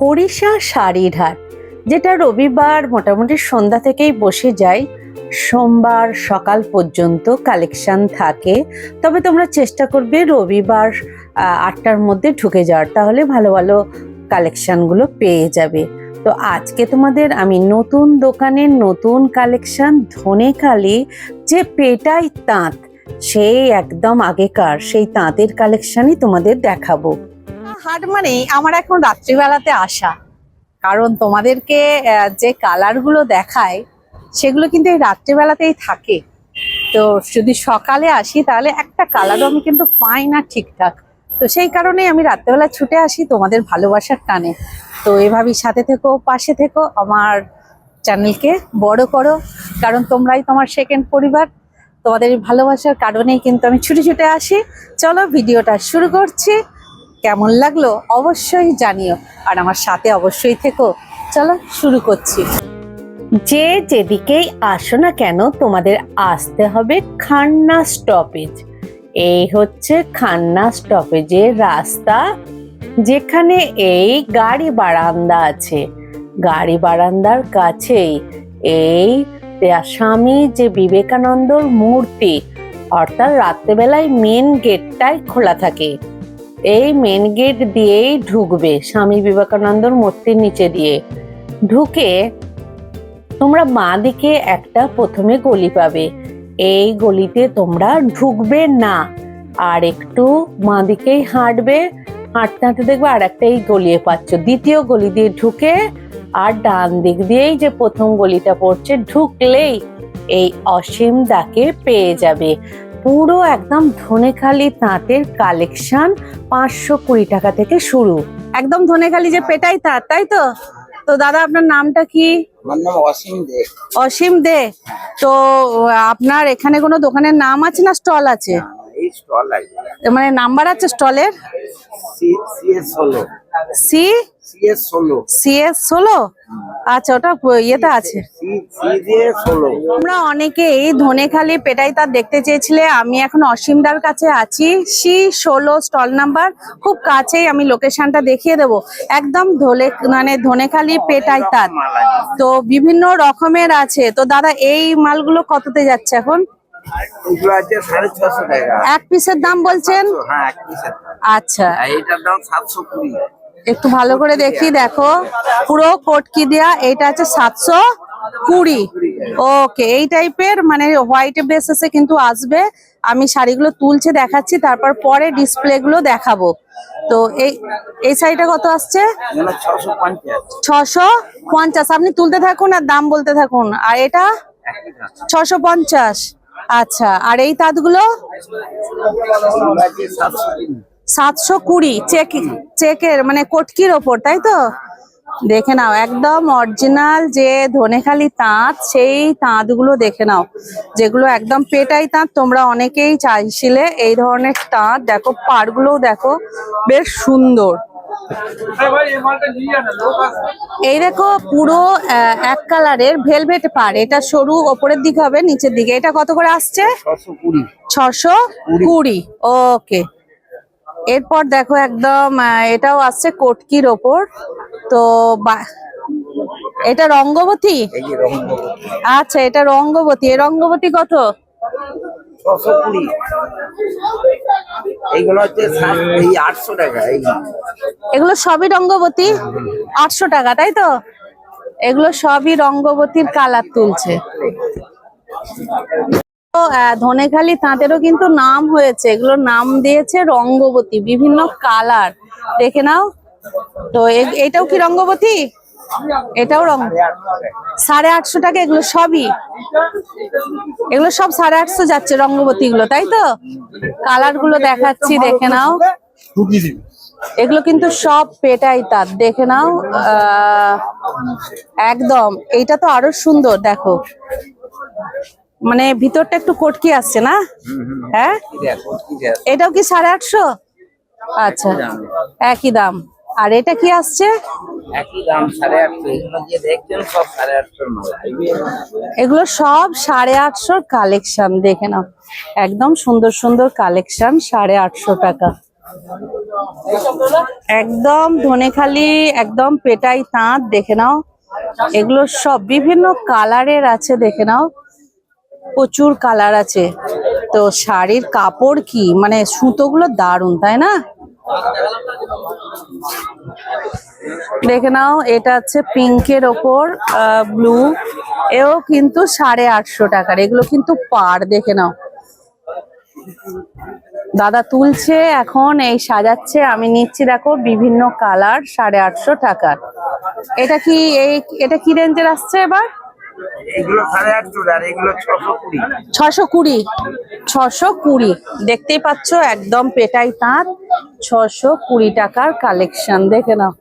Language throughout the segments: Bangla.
হরিষা শাড়ির হাট, যেটা রবিবার মোটামুটি সন্ধ্যা থেকেই বসে যায়। সোমবার সকাল পর্যন্ত কালেকশন থাকে, তবে তোমরা চেষ্টা করবে রবিবার আটটার মধ্যে ঢুকে যাওয়ার, তাহলে ভালো ভালো কালেকশনগুলো পেয়ে যাবে। তো আজকে তোমাদের আমি নতুন দোকানের নতুন কালেকশন ধনেখালি, যে পেটাই তাঁত, সেই একদম আগেকার, সেই তাঁতের কালেকশনই তোমাদের দেখাবো। হাট মানেই আমার এখন রাত্রিবেলাতে আসা। কারণ তোমাদেরকে যে কালারগুলো দেখায়, সেগুলো কিন্তু এই রাত্রিবেলাতেই থাকে। তো যদি সকালে আসি, তাহলে একটা কালারও আমি কিন্তু পাই না ঠিকঠাক। তো সেই কারণে আমি রাত্রেবেলা ছুটে আসি তোমাদের ভালোবাসার টানে। তো এভাবেই সাথে থেকো, পাশে থেকো, আমার চ্যানেলকে বড় করো। কারণ তোমরাই তোমার সেকেন্ড পরিবার। তোমাদের ভালোবাসার কারণেই কিন্তু আমি ছুটে ছুটে আসি। চলো ভিডিওটা শুরু করছি। কেমন লাগল অবশ্যই জানিও। আর আমার সাথে অবশ্যই থেকো। চলো শুরু করছি। যে যেদিকেই আসো না কেন, তোমাদের আসতে হবে খান্না স্টপেজ এই হচ্ছে খান্না স্টপেজের রাস্তা, যেখানে এই গাড়ি বারান্দা আছে। গাড়ি বারান্দার কাছেই এই স্বামী যে বিবেকানন্দর মূর্তি, অর্থাৎ রাত্রেবেলায় মেন গেটটাই খোলা থাকে। এই মেন গেট দিয়েই ঢুকবে স্বামী বিবেকানন্দর মূর্তির নিচে দিয়ে। ঢুকে তোমরা বাঁ দিকে একটা প্রথমে গলি পাবে। এই গলিতে তোমরা ঢুকবে না। আর একটু বাঁ দিকেই হাঁটবে, হাঁটতে হাঁটতে দেখবে আর একটা এই গলিয়ে পাচ্ছ। দ্বিতীয় গলি দিয়ে ঢুকে আর ডান দিক দিয়েই যে প্রথম গলিটা পড়ছে, ঢুকলেই এই অসীম দাকে পেয়ে যাবে। পুরো একদম ধনেখালি তাঁতের কালেকশন পাঁচশো কুড়ি টাকা থেকে শুরু। একদম ধনেখালি যে পেটাই তাঁত তাই তো? তো দাদা আপনার নামটা কি? অসীম দে। অসীম দে। তো আপনার এখানে কোনো দোকানের নাম আছে না স্টল আছে? মানে নাম্বার আছে স্টলের? সিএস ষোলো। সি? এস ষোলো। সিএস ষোলো? আচ্ছা ওটা ইয়েতে আছে। আমরা অনেকে এই ধনেখালি পেটাই তার দেখতে চেয়েছিলে আমি এখন অসীমদার কাছে আছি। সি ষোলো স্টল নাম্বার খুব কাছেই আমি লোকেশনটা দেখিয়ে দেবো। একদম ধলে মানে ধনেখালি পেটাই তার। তো বিভিন্ন রকমের আছে। তো দাদা এই মালগুলো কততে যাচ্ছে এখন? সাড়ে ছশো এক পিসের দাম বলছেন? হ্যাঁ আচ্ছা। এটার দাম সাতশো কুড়ি। একটু ভালো করে দেখি, দেখো। পুরো কোটকি দেয়া এটা আছে সাতশো কুড়ি। ওকে, এই টাইপের মানে হোয়াইট বেসেসে কিন্তু আসবে। আমি শাড়িগুলো তুলছে দেখাচ্ছি, তারপর পরে ডিসপ্লে গুলো দেখাবো। তো এই এই শাড়িটা কত আসছে? ছশো পঞ্চাশ। আপনি তুলতে থাকুন আর দাম বলতে থাকুন। আর এটা? ছশো পঞ্চাশ। আচ্ছা আর এই তাঁতগুলো? সাতশো কুড়ি চেক চেকের মানে কটকির ওপর তাই তো? দেখে নাও একদম অরিজিনাল যে ধনেখালি তাঁত সেই তাঁতগুলো দেখে নাও। যেগুলো একদম পেটাই তাঁত তোমরা অনেকেই চাইছিলে এই ধরনের তাঁত। দেখো পাড়গুলোও দেখো বেশ সুন্দর। এই দেখো পুরো এক কালারের ভেলভেট পাড়। এটা সরু ওপরের দিকে হবে নিচের দিকে। এটা কত করে আসছে? ছশো কুড়ি। ওকে। এরপর দেখো একদম এটাও আসছে কটকির ওপর। তো এটা রঙ্গবতী? আচ্ছা এটা রঙ্গবতী। এই রঙ্গবতী কত? ছশো কুড়ি। এইগুলো হচ্ছে এই আটশো টাকা এগুলো সবই রঙ্গবতী? আটশো টাকা তাই তো? এগুলো সবই রঙ্গবতীর কালার তুলছে। ধনেখালি তাঁতেরও কিন্তু নাম হয়েছে। এগুলোর নাম দিয়েছে রঙ্গবতী, বিভিন্ন কালার। দেখে নাও। তো এটাও কি রঙ্গবতী? এটাও রঙ সাড়ে আটশো টাকা, এগুলো সবই। এগুলো সব সাড়ে আটশো যাচ্ছে রঙ্গবতী গুলো তাই তো? কালারগুলো দেখাচ্ছি, দেখে নাও। এগুলো কিন্তু সব পেটাই তার দেখে নাও। একদম। এইটা তো আরও সুন্দর, দেখো। মানে ভিতরটা একটু কটকি আসছে না? হ্যাঁ? এটাও কি সাড়ে আটশো? আচ্ছা একই দাম। আর এটা কি আসছে? দাম এগুলো সব সাড়ে আটশোর এগুলো সব সাড়ে আটশোর কালেকশন দেখে নাও। একদম সুন্দর সুন্দর কালেকশন সাড়ে আটশো টাকা। একদম ধনেখালি একদম পেটাই তাঁত দেখে নাও। এগুলো সব বিভিন্ন কালারের আছে দেখে নাও। প্রচুর কালার আছে। তো শাড়ির কাপড় কি? মানে সুতোগুলো দারুণ, তাই না? দেখে নাও, এটা হচ্ছে পিঙ্কের ওপর ব্লু এও কিন্তু সাড়ে আটশো টাকার। এগুলো কিন্তু পার, দেখে নাও। দাদা তুলছে এখন, এই সাজাচ্ছে, আমি নিচ্ছি, দেখো, বিভিন্ন কালার সাড়ে আটশো টাকার। এটা কি, এই, এটা কি রেঞ্জের আসছে এবার? এগুলো সাড়ে আটশো আর এগুলো ছশো কুড়ি। ছশো কুড়ি। ছশো কুড়ি। দেখতেই পাচ্ছ একদম পেটাই তাঁত। ছশো কুড়ি টাকার কালেকশন দেখে নাও।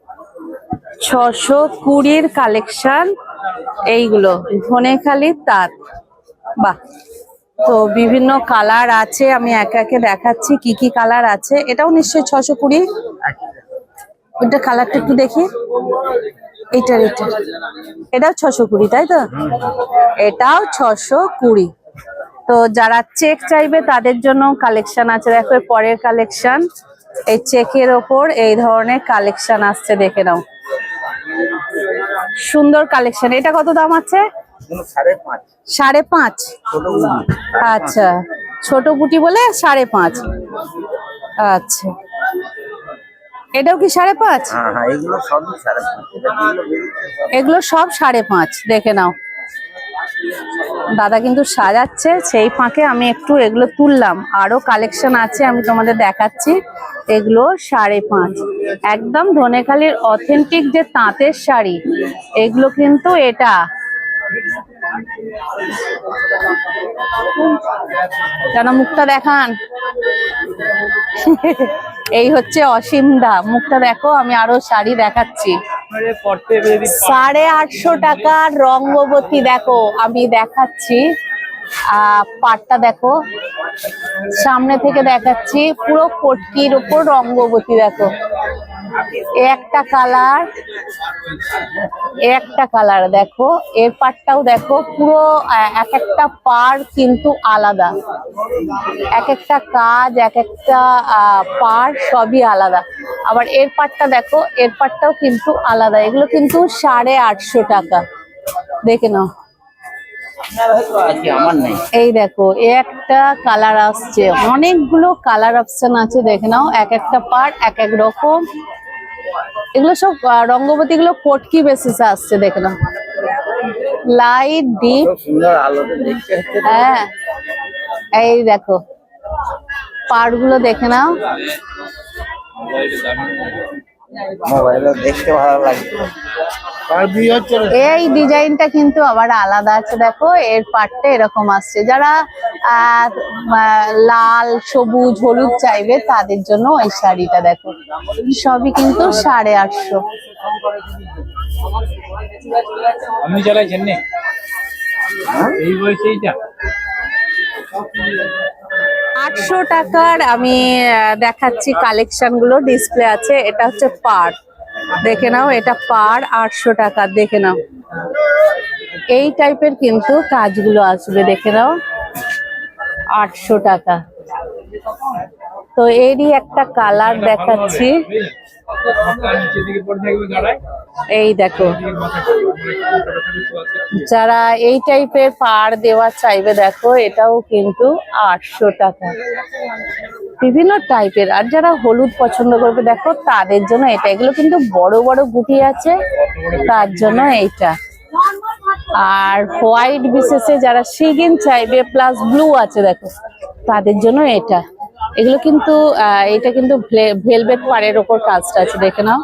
ছশো কুড়ির কালেকশন এইগুলো ধনেখালি তাঁত। বাহ! তো বিভিন্ন কালার আছে আমি একে একে দেখাচ্ছি কি কি কালার আছে। এটাও নিশ্চয়ই ছশো কুড়ি? ওইটা কালারটা একটু দেখি। এইটার এটা। এটাও ছশো কুড়ি, তাই তো? এটাও ছশো কুড়ি। তো যারা চেক চাইবে, তাদের জন্য কালেকশন আছে। দেখো পরের কালেকশন, এই চেকের ওপর এই ধরনের কালেকশন আসছে, দেখে নাও। সুন্দর কালেকশন। এটা কত দাম আছে? সাড়ে পাঁচ। আচ্ছা ছোট গুটি বলে সাড়ে পাঁচ। আচ্ছা। এটাও কি সাড়ে পাঁচ? হ্যাঁ হ্যাঁ এগুলো সব সাড়ে পাঁচ দেখে নাও। দাদা কিন্তু সাজাচ্ছে সেই ফাঁকে আমি একটু এগুলো তুললাম। আরও কালেকশন আছে আমি তোমাদের দেখাচ্ছি। এগুলো সাড়ে পাঁচ। একদম ধনেখালির অথেন্টিক যে তাঁতের শাড়ি এগুলো কিন্তু এটা। কেন মুখটা দেখান। এই হচ্ছে অসীম দা। মুখটা দেখো আমি আরও শাড়ি দেখাচ্ছি। সাড়ে আটশো টাকার রঙ্গবতী দেখো আমি দেখাচ্ছি। পাটটা দেখো। সামনে থেকে দেখাচ্ছি পুরো কটকির উপর রঙ্গবতী, দেখো। একটা কালার একটা কালার, দেখো। এর পাটটাও দেখো, পুরো এক একটা পার কিন্তু আলাদা। এক একটা কাজ, এক একটা পার সবই আলাদা। আবার এর পাটটা দেখো, এর পাটটাও কিন্তু আলাদা। এগুলো কিন্তু সাড়ে আটশো টাকা। দেখে নাও। এই দেখো, একটা কালার আসছে। অনেকগুলো কালার অপশন আছে, দেখে নাও। এক একটা পার্ট এক এক রকম। এগুলো সব রঙ্গবতী গুলো পটকি বেসিসে আসছে, দেখে নাও। লাইট ডিপ হ্যাঁ। এই দেখো। পার্টগুলো দেখে নাও। দেখতে ভালো লাগছে। এই ডিজাইনটা কিন্তু আবার আলাদা আছে দেখো। এর পাটটা এরকম আসছে। যারা আহ, আহ, লাল সবুজ হলুদ চাইবে তাদের জন্য এই শাড়িটা দেখো। সবই কিন্তু সাড়ে আটশো। আপনি চালাইছেন নে? এই বয়সে আটশো টাকার আমি দেখাচ্ছি কালেকশনগুলো ডিসপ্লে আছে। এটা হচ্ছে পার দেখে নাও, এটা পার আটশো টাকা, দেখে নাও। এই টাইপের কিন্তু কাজগুলো আসবে, দেখে নাও, আটশো টাকা। তো এরই একটা কালার দেখাচ্ছি। এই দেখো। যারা এই টাইপের পার দেওয়া চাইবে, দেখো, এটাও কিন্তু আটশো টাকা। বিভিন্ন টাইপের। আর যারা হলুদ পছন্দ করবে, দেখো, তাদের জন্য এটা। এগুলো কিন্তু বড় বড় গুটি আছে, তার জন্য এইটা। আর হোয়াইট বিশেষে যারা সিগিন চাইবে, প্লাস ব্লু আছে, দেখো, তাদের জন্য এটা। এগুলো কিন্তু এটা কিন্তু ভেলভেট পাড়ের ওপর কাজটা আছে, দেখে নাও।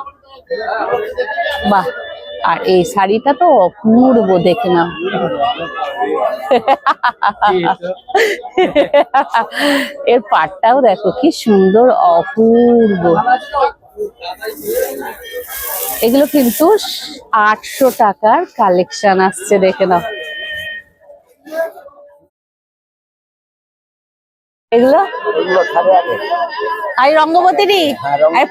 বাহ, আর এই শাড়িটা তো অপূর্ব দেখে না এর পাটটাও দেখো, কি সুন্দর, অপূর্ব। এগুলো কিন্তু আটশো টাকার কালেকশন আসছে, দেখে নাও। এগুলো? আর রঙ্গবতীরই? হ্যাঁ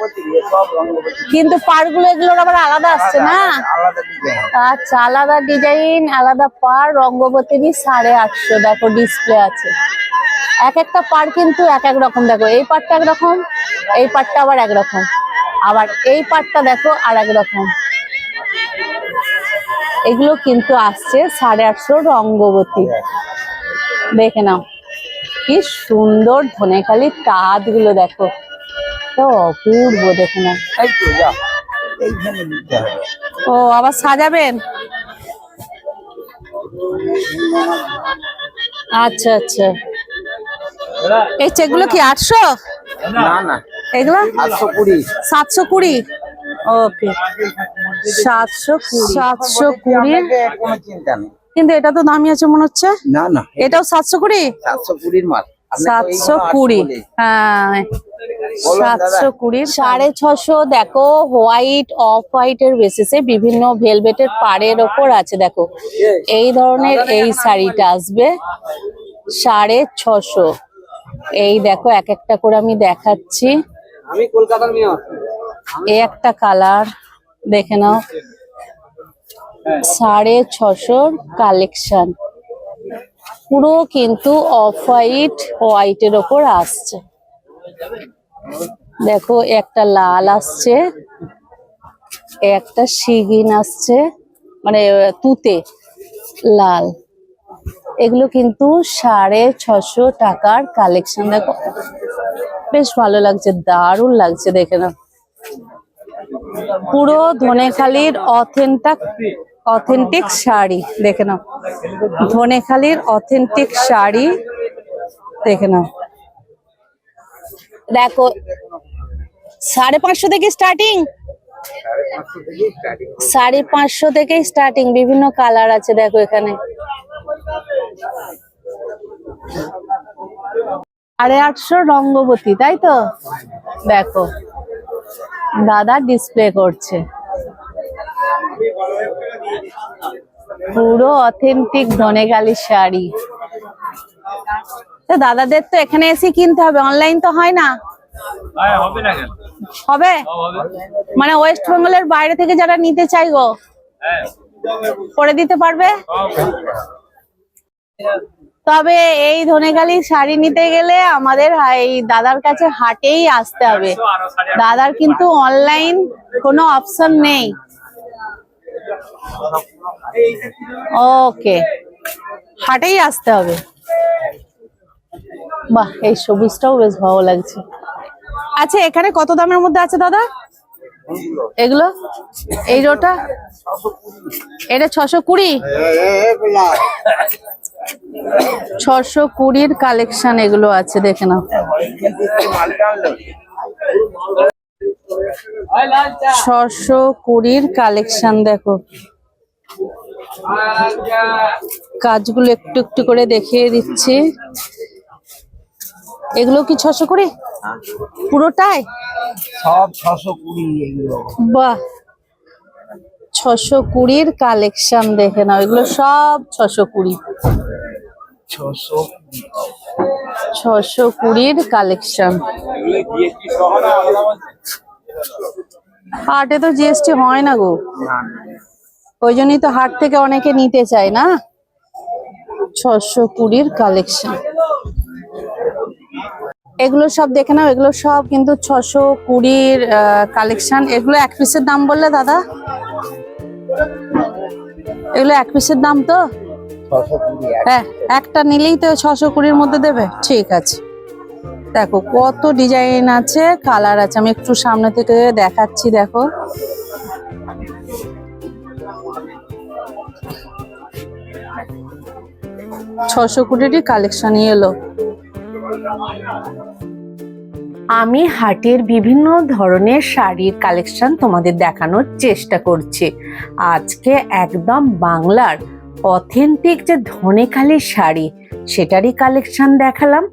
কিন্তু পাড়গুলো এগুলোর আবার আলাদা আসছে না? আলাদা ডিজাইন আচ্ছা আলাদা ডিজাইন আলাদা পার রঙ্গবতীরই সাড়ে আটশো দেখো ডিসপ্লে আছে। এক একটা কিন্তু এক এক রকম দেখো এই পাটটা একরকম এই পাটটা আবার একরকম আবার এই পাটটা দেখো আর এক রকম। এগুলো কিন্তু আসছে সাড়ে আটশো রঙ্গবতী। দেখে নাও। কি সুন্দর ধনেখালি তাঁতগুলো দেখো। তো অপূর্ব দেখে হবে। ও আবার সাজাবেন? আচ্ছা আচ্ছা। এই চেকগুলো কি আটশো? না না। এগুলো? সাতশো কুড়ি? ওকে। সাতশো সাতশো কুড়ি। কোনো চিন্তা নেই। কিন্তু এটা তো দামি আছে মনে হচ্ছে? না না। এটাও সাতশো কুড়ি? সাতশো কুড়ির মাল। সাতশো কুড়ি। 800 হ্যাঁ। সাতশো কুড়ি সাড়ে ছশো দেখো হোয়াইট অফ হোয়াইট এর বেসিসে বিভিন্ন ভেলভেটের পাড়ের ওপর আছে দেখো। এই ধরনের এই শাড়িটা আসবে সাড়ে ছশো। এই দেখো এক একটা করে আমি দেখাচ্ছি। আমি কলকাতার মেয়ে। এই একটা কালার দেখে নাও। সাড়ে ছশোর কালেকশন পুরো কিন্তু অফ হোয়াইট হোয়াইটের ওপর আসছে। দেখো, একটা লাল আসছে, একটা শিগিন আসছে মানে তুতে লাল। এগুলো কিন্তু সাড়ে ছশো টাকার কালেকশন দেখো, বেশ ভালো লাগছে, দারুণ লাগছে দেখে না পুরো ধনেখালির অথেন্টিক অথেন্টিক শাড়ি দেখে নাও। ধনেখালির অথেন্টিক শাড়ি দেখে নাও। দেখো সাড়ে পাঁচশো থেকে স্টার্টিং সাড়ে পাঁচশো থেকে স্টার্টিং বিভিন্ন কালার আছে দেখো এখানে। সাড়ে আটশো রঙ্গবতী তাই তো? দেখো দাদা ডিসপ্লে করছে। পুরো অথেন্টিক ধনেখালি শাড়ি। তো দাদাদের তো এখানে এসে কিনতে হবে অনলাইন তো হয় না? হ্যাঁ হবে মানে ওয়েস্ট বেঙ্গলের বাইরে থেকে যারা নিতে চাই গো করে দিতে পারবে? তবে এই ধনেখালি শাড়ি নিতে গেলে আমাদের এই দাদার কাছে হাটেই আসতে হবে। দাদার কিন্তু অনলাইন কোনো অপশন নেই। ওকে হাটেই আসতে হবে। বাহ, এই সবুজটাও বেশ ভালো লাগছে। আচ্ছা এখানে কত দামের মধ্যে আছে দাদা? এগুলো? এই রোটা? এটা ছশো কুড়ি? ছশো কুড়ির কালেকশন এগুলো আছে, দেখে নাও। ছশো কুড়ির কালেকশন দেখো। কাজগুলো একটু একটু করে দেখিয়ে দিচ্ছি। এগুলো কি ছশো কুড়ি? পুরোটাই? সব ছশো কুড়ি বাহ! ছশো কুড়ির কালেকশন দেখে নাও। এগুলো সব ছশো কুড়ি। ছশো ছশো কুড়ির কালেকশন হাটে তো জিএসটি হয় না গো। ওই জন্যই তো হাট থেকে অনেকে নিতে চায় না। ছশো কুড়ির কালেকশন এগুলো সব দেখে নাও এগুলো সব কিন্তু ছশো কুড়ির কালেকশন এগুলো এক পিসের দাম বললে দাদা? এগুলো এক পিসের দাম তো? হ্যাঁ একটা নিলেই তো ছশো কুড়ির মধ্যে দেবে। ঠিক আছে। দেখো, কত ডিজাইন আছে কালার আছে, আমি একটু সামনে থেকে দেখাচ্ছি, দেখো। ছশো কুড়িরই কালেকশন এলো। আমি হাটের বিভিন্ন ধরনের শাড়ির কালেকশন তোমাদের দেখানোর চেষ্টা করছি। আজকে একদম বাংলার অথেন্টিক যে ধনেখালির শাড়ি, সেটারই কালেকশন দেখালাম।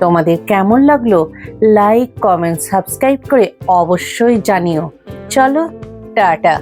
তোমাদের কেমন লাগল? লাইক কমেন্ট সাবস্ক্রাইব করে অবশ্যই জানিও। চলো টাটা।